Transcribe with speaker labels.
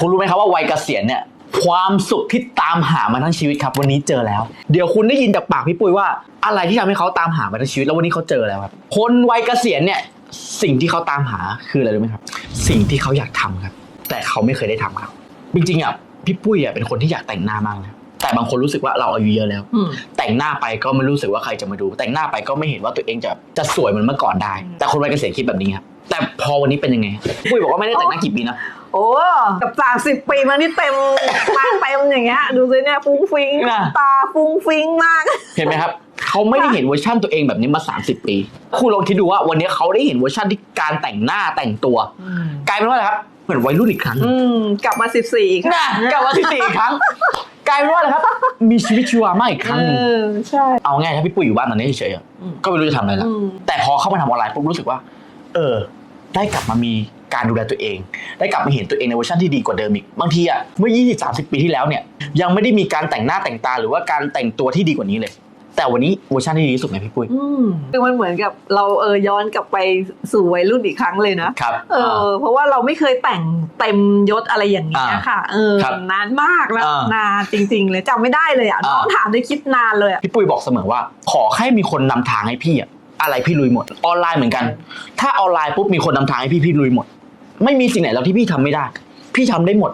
Speaker 1: คุณรู้ไหมครับว่าวัยเกษียณเนี่ยความสุขที่ตามหามาทั้งชีวิตครับ วันนี้เจอแล้ว เดี๋ยวคุณได้ยินจากปากพี่ปุ้ยว่า อะไรที่ทำให้เขาตามหามาทั้งชีวิตแล้ววันนี้เขาเจอแล้วครับคนวัยเกษียณเนี่ยสิ่งที่เขาตามหาคืออะไรรู้ไหมครับ สิ่งที่เขาอยากทำครับ แต่เขาไม่เคยได้ทำครับจริงๆอะพี่ปุ้ยอะเป็นคนที่อยากแต่งหน้ามากนะแต่บางคนรู้สึกว่าเราอายุเยอะแล้ว
Speaker 2: อืม
Speaker 1: แต่งหน้าไปก็ไม่รู้สึกว่าใครจะมาดู แต่งหน้าไปก็ไม่เห็นว่าตัวเองจะจะสวยเหมือนเมื่อก่อนได้ แต่คนวัยเกษียณคิดแบบนี้ครับแต่พอวันนี้เป็นยังไงปุ้ยบอกว่าไม่ได้แต่งหน้ากี่ปีนะ
Speaker 2: โอ้กับสามสิบปีมานี่เต็มมาเต็มอย่างเงี้ยดูสิเนี่ยฟุ้งฟิง
Speaker 1: น่ะ
Speaker 2: ตาฟุ้งฟิงมาก
Speaker 1: เห็นไหมครับ เขาไม่ได้เห็นเวอร์ชั่นตัวเองแบบนี้มา 30 ปี คุณลองคิดดูว่าวันนี้เขาได้เห็นเวอร์ชั่นที่การแต่งหน้าแต่งตัว กลายเป็นว่าอะไรครับ เหมือนวัยรุ่นอีกครั้ง
Speaker 2: อืม กลับมาสิบสี่ค่ะ
Speaker 1: น่ะกลับมาที่สี่อีกครั้ง กลายเป็นว่าอะไรครับ มีชีวิตชีวามากอีกครั้งหนึ่ง
Speaker 2: เออใช่
Speaker 1: เอาง่ายถ้าพี่ปุ้ยอยู่บ้านตอนนี้เฉยๆอะ
Speaker 2: อืม
Speaker 1: ก็ไม่รู้จะทำอะไรละ
Speaker 2: อืม
Speaker 1: แต่พอเข้ามาทำออนไลน์ปุ๊บรู้สึกว่า เออ ได้กลับมามี การดูแลตัวเอง ได้กลับมาเห็นตัวเองในเวอร์ชันที่ดีกว่าเดิมอีกบางทีอะเมื่อ 20 30 ปีที่แล้วเนี่ยยังไม่ได้มีการแต่งหน้าแต่งตาหรือว่าการแต่งตัวที่ดีกว่านี้เลย แต่วันนี้เวอร์ชันที่ดีที่สุดไงพี่ปุ้ย
Speaker 2: อืมคือมันเหมือนกับเราเออย้อนกลับไปสู่วัยรุ่นอีกครั้งเลยนะ
Speaker 1: ครับ
Speaker 2: เออเพราะว่าเราไม่เคยแต่งเต็มยศอะไรอย่างนี้ย
Speaker 1: อ่า
Speaker 2: ค่ะเออ
Speaker 1: ครับ
Speaker 2: นานมากแล้ว
Speaker 1: อ่าน
Speaker 2: นานจริง ๆ เลยจำไม่ได้เลยอะ
Speaker 1: อ่า
Speaker 2: น้องถามได้คิดนานเลยอะ
Speaker 1: พี่ปุ้ยบอกเสมอว่า ขอแค่มีคนนำทางให้พี่อะอะไรพี่ลุยหมด ออนไลน์เหมือนกัน ถ้าออนไลน์ปุ๊บมีคนนำทางให้พี่พี่ลุยหมด ไม่มีสิ่งไหนแล้วที่พี่ทำไม่ได้ พี่ทำได้หมด